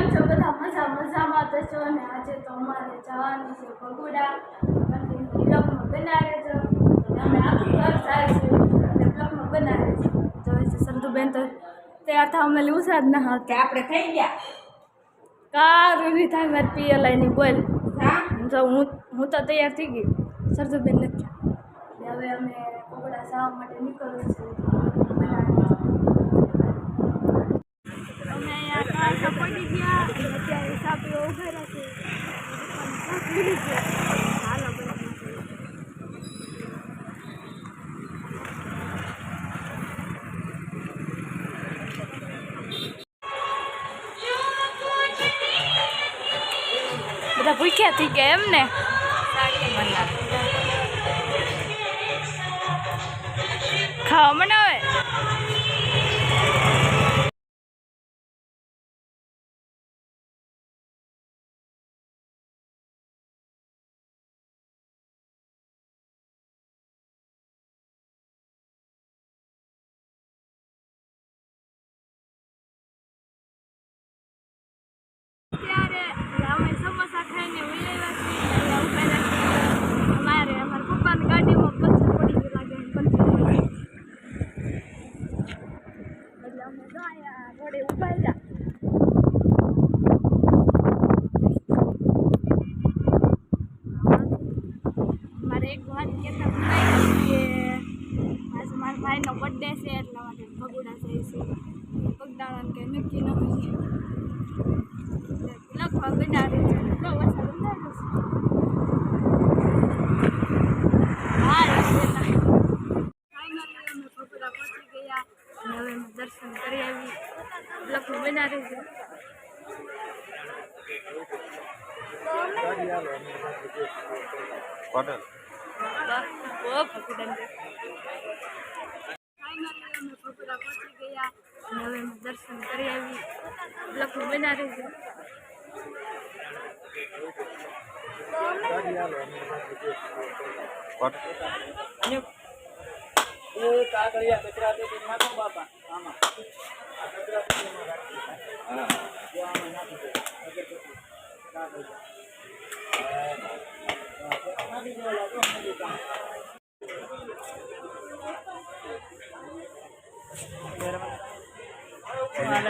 કેમ છો બધા મજા મજામાં તો છો ને આજે તો અમારે જવાની છે ભગુડા બ્લોકમાં બનાવે છે અમે આખું ઘર જાય છે. અને બ્લોગમાં બનાવે છે. જોઈએ છે સંતુબેન તો તૈયાર થવા અમે લેવું જ ના કે આપણે થઈ ગયા? કારું નહીં થાય મારી પીએલઆઈની બોલ. હા? જો હું હું તો તૈયાર થઈ ગઈ. સરજુબેન નથી. હવે અમે ભગુડા જવા માટે નીકળવું છે. બધા કે એમ ને? ખાવા ત્યારે અમે સમોસા ખાઈને ઉલ્લેવા છીએ અહીંયા ઊભા રાખીએ અમારે અમારા પપ્પાની ગાડીમાં પથ્થર પડી ગયું લાગે એમ પથ્થર પડી એટલે અમે જો અહીંયા રોડે ઊભા રહ્યા મારે એક વાત કહેતા ભૂલાઈ ગઈ કે આજે મારા ભાઈનો બર્થડે છે એટલા માટે ભગુડા જઈશું પગદાણાને કંઈ નક્કી ન હોય લખવા બનાવે છે. એટલો વરસાદ અંદાજો દર્શન કરી આવી લખવું બનાવે છે. પટેલ ગયા અને હવે અમે દર્શન કરી આવી લખવું બનાવે છે પટેલ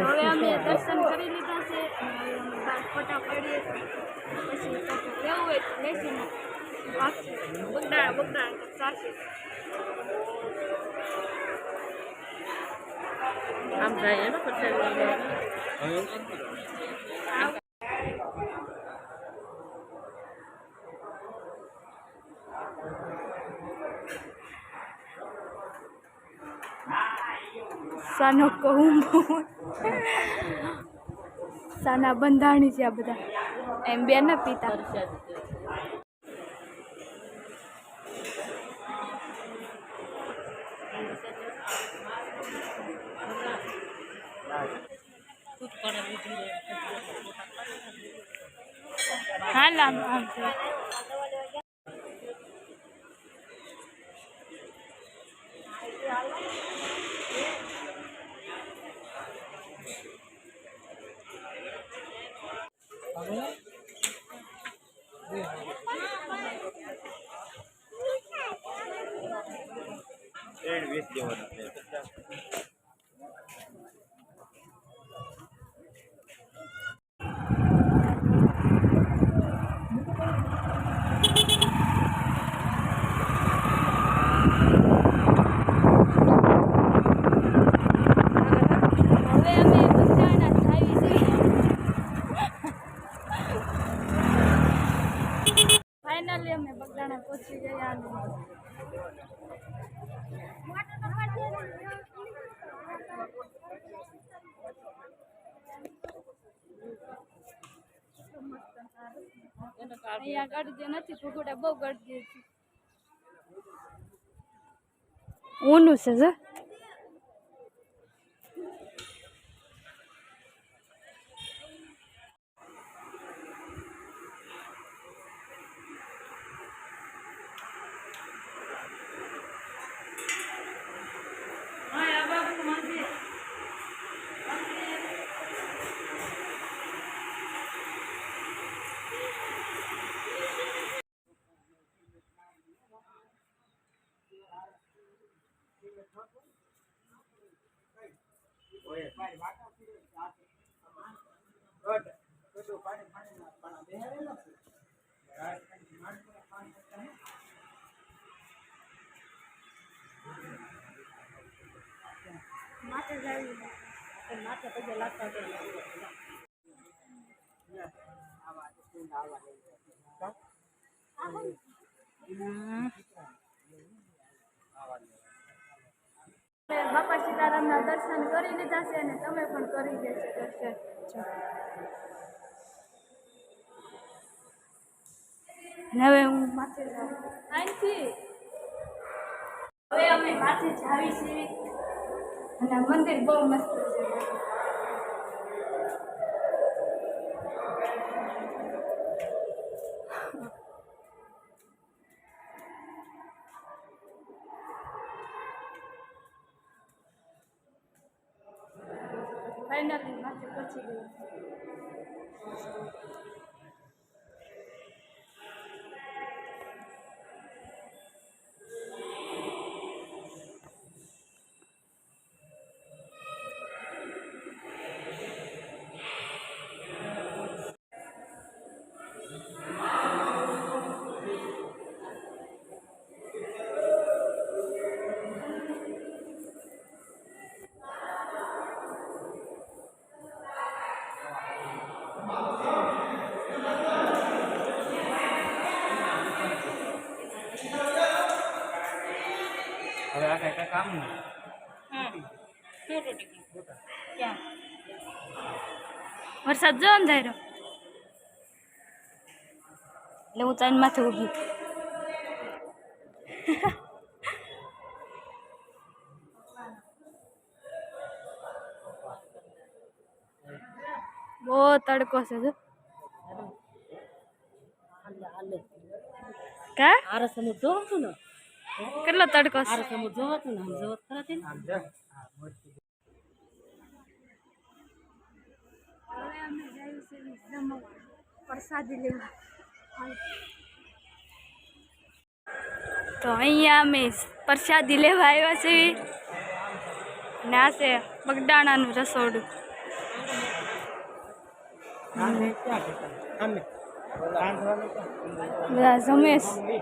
હવે અમે દર્શન કરી લીધા છે અને હવે અમે બહાર ફોટા પાડીએ પછી કંઈક લેવું હોય તો લેશું ભાગશે બગડા બગડા ચાલશે આમ જાય ને સાનો કહું સાના બંધાણી છે આ બધા. એમ પિતા પીતા. 嗯嗯、અહીંયા નથી ભૂગોડા બહુ ગળજે છે ઊનું છે બાપા સીતારામના દર્શન કરી લીધા છે અને તમે પણ કરી દેશો હવે હું માથે જાઉં. હવે અમે માથે જાવી છીએ અને આ મંદિર બહુ મસ્ત છે. ફાઇનલી માથે પહોંચી ગયું. વરસાદ જો જાય એટલે હું તારી માથે ઊભી બહુ તડકો છે જો. કા? આરસ જોવો છું ને? કેટલો તડકો છે? આરસ છું ને? ખરા છીએ જમવા પ્રસાદી લેવા તો અહીંયા અમે પ્રસાદી લેવા આવ્યા છીએ ને આ છે બગદાણાનું રસોડું આમે ક્યાં છે આમે રાંધવાનું ક્યાં બધા જમે છે.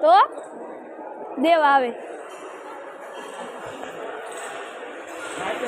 તો દેવ આવે રાતે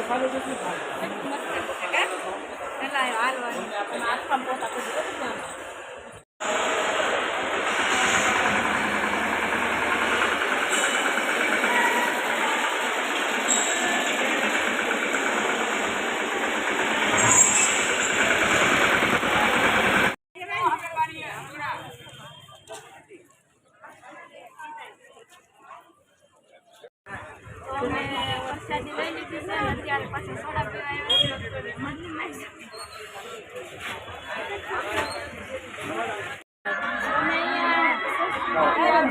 પ્રસાદી લઈ લીધી છે અત્યારે પાછું સોડા પીવા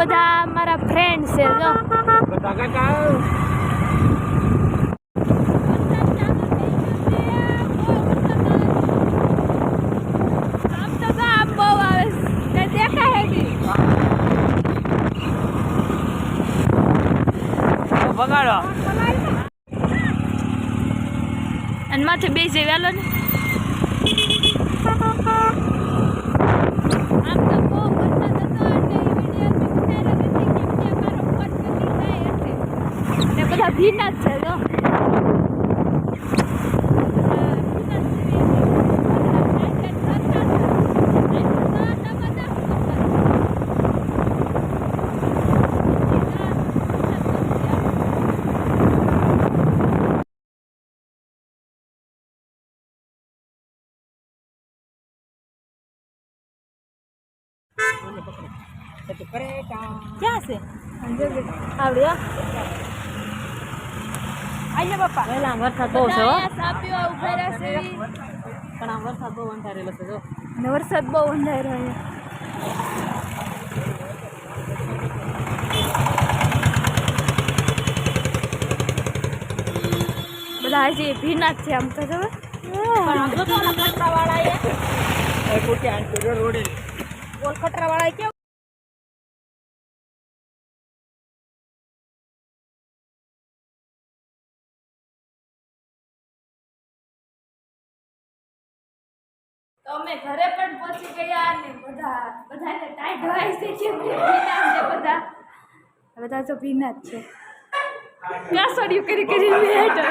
બધા મારા ફ્રેન્ડ છે જો. અને માથે બેસી વેલો ને. Lawina, Celo. Ya, sí. Habría. ભીના જ છે જો તો કરે કામ ક્યાં છે અને જો કે આવડે હો. આઈએ બાપા પહેલા વરસાદ બહુ છે હો બધા અહીંયા ચા પીવા ઊભા રહેશે ઈ. પણ આ વરસાદ બહુ અંધારેલો છે જો અને વરસાદ બહુ અંધારો અહીંયા બધા હજી ભીના જ છે આમ તો જો પણ આમ જો તો ઓલા ખટરાવાળા એ એ પોતે આંટો રોડે ઓલ ખટરાવાળા કેવું તો અમે ઘરે પણ પહોંચી ગયા અને બધા બધાને ટાઈટ હોય છે કેમ કે ભીના છે બધા બધા તો ભીના જ છે કાસોડિયું કરી કરી બેઠો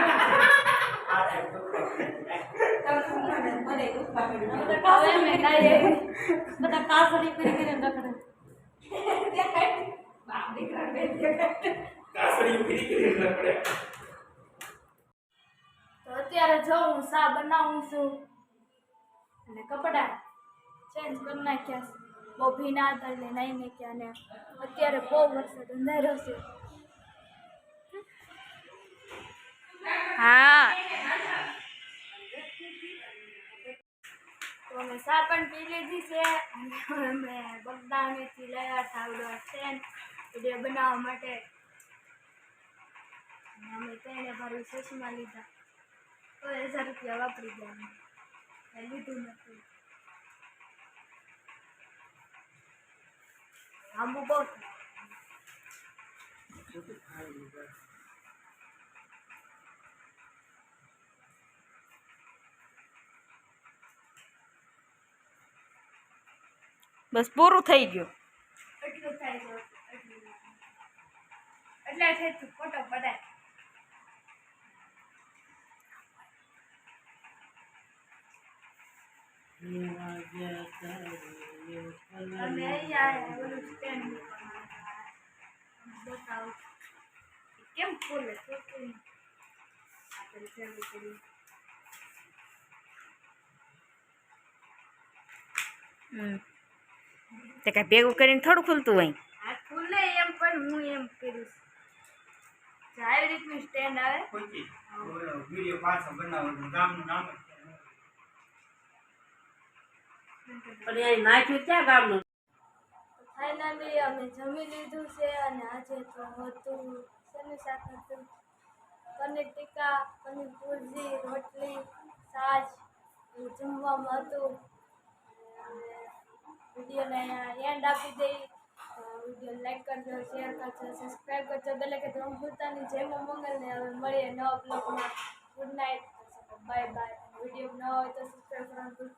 હવે અમે નાઈએ. બધા કાસડી કરી કરીને રખડે તો અત્યારે જો હું સા બનાવું છું અને કપડાં ચેન્જ કરી નાખ્યા છે. બહુ ભીના હતા એટલે નાઈ નાખ્યા અને અત્યારે બહુ વરસાદ અંધારો છે. હા. તો અમે સા પણ પી લીધી છે. અને અમે બગદાણીથી લયા ઠાવડો સ્ટેન્ડ વીડિયો બનાવવા માટે. અમે તેને મારું સસમાં લીધા. તો હજાર રૂપિયા વાપરી ગયા અમે કંઈ લીધું નથી આંબુ બહુ થાય. બસ પૂરું થઈ ગયું એટલું થાય છે એટલું એટલે થઈ ફોટો પડાય કેમ ખોલે તો કેમ આપણે ચાલુ કરીએ તે કઈ ભેગું કરીને થોડું ખુલતું હોય આ ખુલે એમ પણ હું એમ કરીશ જો આવી રીતનું સ્ટેન્ડ આવે વિડીયો પાછો બનાવો ગામનું નામ પણ એ નાખ્યું ક્યાં ગામનું? ફાઇનલી અમે જમી લીધું છે અને આજે તો હતું શેનું શાક પનીર ટીકા, પનીર ભુરજી, રોટલી, સાજ જમવામાં હતું. વિડીયોને એન્ડ આપી દઈ. વીડિયો લાઈક કરજો, શેર કરજો, સબસ્ક્રાઈબ કરજો, બેલે કે ભૂલતા નહીં જય મંગલને હવે મળીએ નવા બ્લોગમાં good night bye bye video ન હોય તો સબસ્ક્રાઈબ કરવાનું